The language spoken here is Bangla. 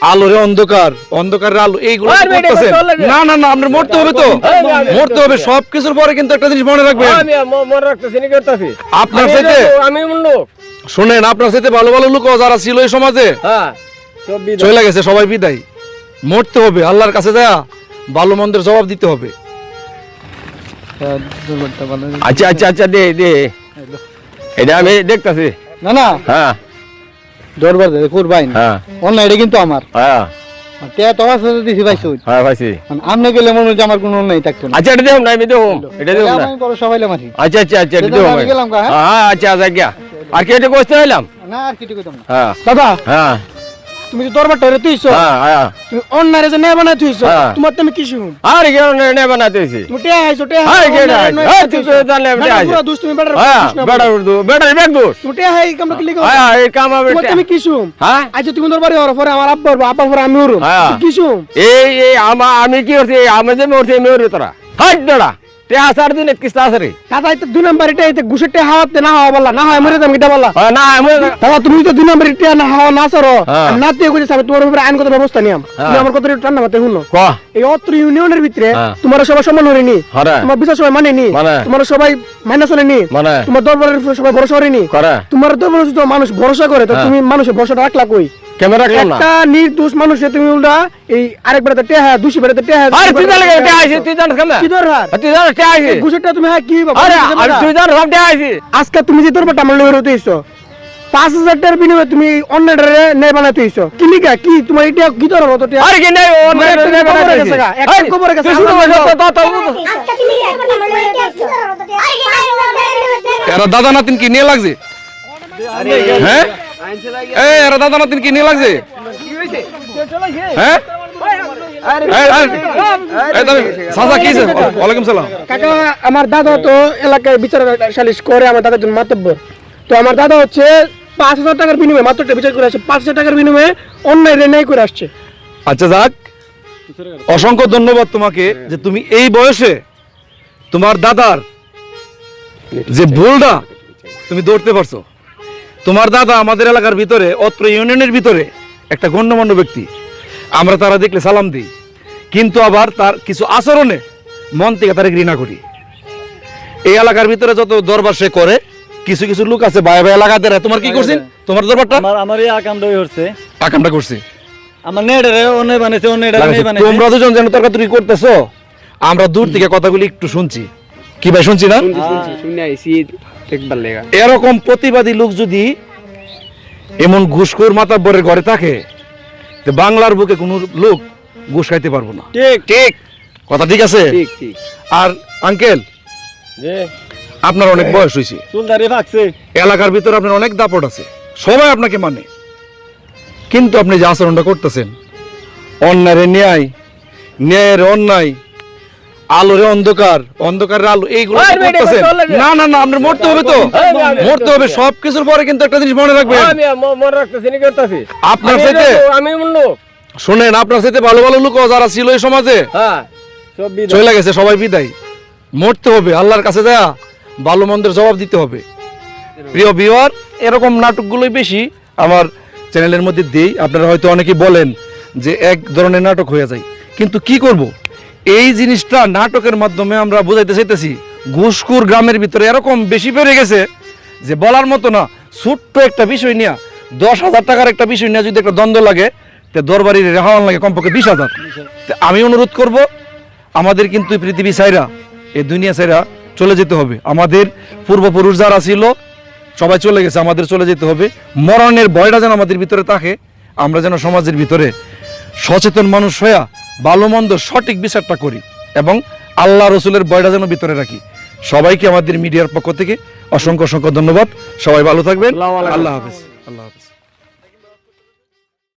আলোরে অন্ধকার অন্ধকারের আলো এইগুলো করতেছেন? না না না আপনার মরতে হবে তো। মরতে হবে সবকিছুর পরে কিন্তু একটা জিনিস মনে রাখবেন। আমি মনে রাখতেছি নি করতেছি। আপনার সাথে- আমি লোক। শুনেন আপনার সাথে ভালো ভালো লোক যারা ছিল এই সমাজে হ্যাঁ চলে গেছে সবাই বিদায়। মরতে হবে আল্লাহর কাছে যা ভালো মন্দের জবাব দিতে হবে। আচ্ছা আচ্ছা আচ্ছা দে দে। এটা আমি দেখতাছি। না না। হ্যাঁ। দরবার কুরবাইন হ্যাঁ। অন্য এটা কিন্তু আমার। হ্যাঁ। তে তো সাথে দিছি পাইছো হ্যাঁ ভাইছি আমনে গেলে মনে হচ্ছে আমার কোনো নাই থাকতো না। আচ্ছা এটা দেখুন না আমি দেও এটা না। আমি বড় আচ্ছা আচ্ছা আচ্ছা এটা এটা আমি গেলাম গা, হ্যাঁ? হ্যাঁ আচ্ছা আচ্ছা আর কি এটা করতে হইলাম? না আর কিছু কইতাম না। হ্যাঁ। দাদা হ্যাঁ। তুমি যে দরবারটা রে তুইছো হ্যাঁ হ্যাঁ। তুমি অন্যারে যে নে বানাই তুইছো হ্যাঁ। তোমার তো আমি কি শুন আর কি নে বানাতে হইছি তুমি টে আইছো টে হ্যাঁ, কে আইছো? হ্যাঁ, তুই তো জানলে আমি আইছি। পুরো দুষ্ট তুমি বেটার হ্যাঁ বেটা উর্দু বেটা ব্যাগ দোষ। তুমি টে হাই কাম কি লিখো? হ্যাঁ এই কাম আমি তোমার তো আমি কি শুন হ্যাঁ। আচ্ছা তুমি দরবারে হওয়ার পরে আমার আব্বা আব্বা পরে আমি হ্যাঁ। কি শুন এই এই আমা আমি কি করছি আমি যে মরছি আমি তোরা। হাট দড়া। তে আসার দিন কিস্তা আসরে দাদা এটা দুই নাম্বার এটা এটা গুছের টে হাওয়াতে না হাওয়া বললা না হয় মরে হ্যাঁ না আমি দাদা তুমি তো দুই নাম্বার এটা না হাওয়া না সরো হ্যাঁ। না তে কইছ আমি তোমার উপরে আইনগত ব্যবস্থা নিয়াম। তুমি আমার কথা এই অত্র ইউনিয়নের ভিতরে হ্যাঁ। তোমার সবাই সম্মান হরেনি তোমার বিচার সবাই মানেনি। মানে? তোমার সবাই মাইনা চলেনি। মানে? তোমার দরবারের সবাই ভরসা করে? তোমার দরবারে যদি মানুষ ভরসা করে তো হ্যাঁ। তুমি মানুষের ভরসা রাখলা কই? ক্যামেরা রাখলাম না। একটা নির্দোষ মানুষের তুমি উল্টা এই আরেক বেড়াতে টেহা দুশি বেড়াতে টেহা আরে তুই জানলে কে আইছি তুই জানিস কেন কি দরকার? তুই জানিস কে আইছি গুছেরটা তুমি হ্যাঁ কি বাবা আরে আরে তুই জানিস সব কে আইছি আজকে তুমি যে লয়ে রতে পাঁচ হাজার টাকার বিনিময়ে তুমি অন্যটারে নেই বানাতে ইছো কি লিখা কি তোমার এটা কি দরবার তো টেহা? আরে কি নাই ও তোমার একটা নে গেছে শুনো তো তো তো আজকে তুমি একবার এরা কি দাদা নাতিন কি নিয়ে লাগছে? হ্যাঁ? এই, এই, তুমি, চাচা কি হয়েছে? ওয়ালাইকুম সালাম। আমার দাদা তো এলাকায় বিচার সালিশ করে আমার দাদার জন্য মাতব্য। তো আমার দাদা হচ্ছে পাঁচ হাজার টাকার বিনিময়ে মাত্র একটা বিচার করে আসছে পাঁচ হাজার টাকার বিনিময়ে অন্যায় রেনাই করে আসছে। আচ্ছা যাক। অসংখ্য ধন্যবাদ তোমাকে যে তুমি এই বয়সে তোমার দাদার যে ভুলটা তুমি দৌড়তে পারছ। তোমার দাদা আমাদের এলাকার ভিতরে অত্র ইউনিয়নের ভিতরে একটা গণ্যমান্য ব্যক্তি। আমরা তারা দেখলে সালাম দিই। কিন্তু আবার তার কিছু আচরণে মন থেকে তারা ঘৃণা করি। এই এলাকার ভিতরে যত দরবার সে করে কিছু কিছু লোক আছে ভাই ভাই এলাকাতে তোমার কি করছেন? তোমার দরবারটা? আমার আমার এই আকাম হচ্ছে। আকামটা করছে। আমার নেড়ে অন্য বানাইছে অন্য নেই বানাইছে তোমরা দুজন যেন তর্কাতর্কি করতেছো আমরা দূর থেকে কথাগুলি একটু শুনছি। কি ভাই শুনছি না? এরকম প্রতিবাদী লোক যদি এমন ঘুষখোর মাতাব্বরের ঘরে থাকে তো বাংলার বুকে কোনো লোক ঘুষ খাইতে পারব না। ঠিক ঠিক। কথা ঠিক আছে? ঠিক ঠিক। আর আঙ্কেল যে? আপনার অনেক বয়স হয়েছে। এলাকার ভিতরে আপনার অনেক দাপট আছে। সবাই আপনাকে মানে। কিন্তু আপনি যে আচরণটা করতেছেন অন্যায়ের ন্যায় ন্যায়ের অন্যায় আলোরে অন্ধকার অন্ধকারের আলো এইগুলো করতেছেন। না। না না আপনার মরতে হবে তো। মরতে হবে সবকিছুর পরে কিন্তু একটা জিনিস মনে রাখবেন। আমি মনে রাখতেছি নি করতেছি। আপনার সাথে- আমি লোক। শুনেন আপনার সাথে ভালো ভালো লোক যারা ছিল এই সমাজে হ্যাঁ সব বিদায়। চলে গেছে সবাই বিদায়। মরতে হবে আল্লাহর কাছে যা ভালো মন্দের জবাব দিতে হবে। প্রিয় বিওয়ার এরকম নাটকগুলোই বেশি আমার চ্যানেলের মধ্যে দিই। আপনারা হয়তো অনেকেই বলেন যে এক ধরনের নাটক হয়ে যায়। কিন্তু কি করব? এই জিনিসটা নাটকের মাধ্যমে আমরা বোঝাইতে চাইতেছি। ঘুষকুর গ্রামের ভিতরে এরকম বেশি বেড়ে গেছে। যে বলার মতো না, ছোট্ট একটা বিষয় নিয়ে, দশ হাজার টাকার একটা বিষয় নিয়ে যদি একটা দ্বন্দ্ব লাগে, তে দরবারি রেহাওয়ান লাগে কমপক্ষে বিশ হাজার। আমি অনুরোধ করব, আমাদের কিন্তু পৃথিবী সাইরা এই দুনিয়া সাইরা চলে যেতে হবে। আমাদের পূর্বপুরুষ যারা ছিল, সবাই চলে গেছে, আমাদের চলে যেতে হবে। মরণের ভয়টা যেন আমাদের ভিতরে থাকে, আমরা যেন সমাজের ভিতরে সচেতন মানুষ হইয়া ভালো মন্দ সঠিক বিচারটা করি এবং আল্লাহ রসুলের বয়টা যেন ভিতরে রাখি। সবাইকে আমাদের মিডিয়ার পক্ষ থেকে অসংখ্য অসংখ্য ধন্যবাদ। সবাই ভালো থাকবেন। আল্লাহ হাফেজ। আল্লাহ হাফেজ।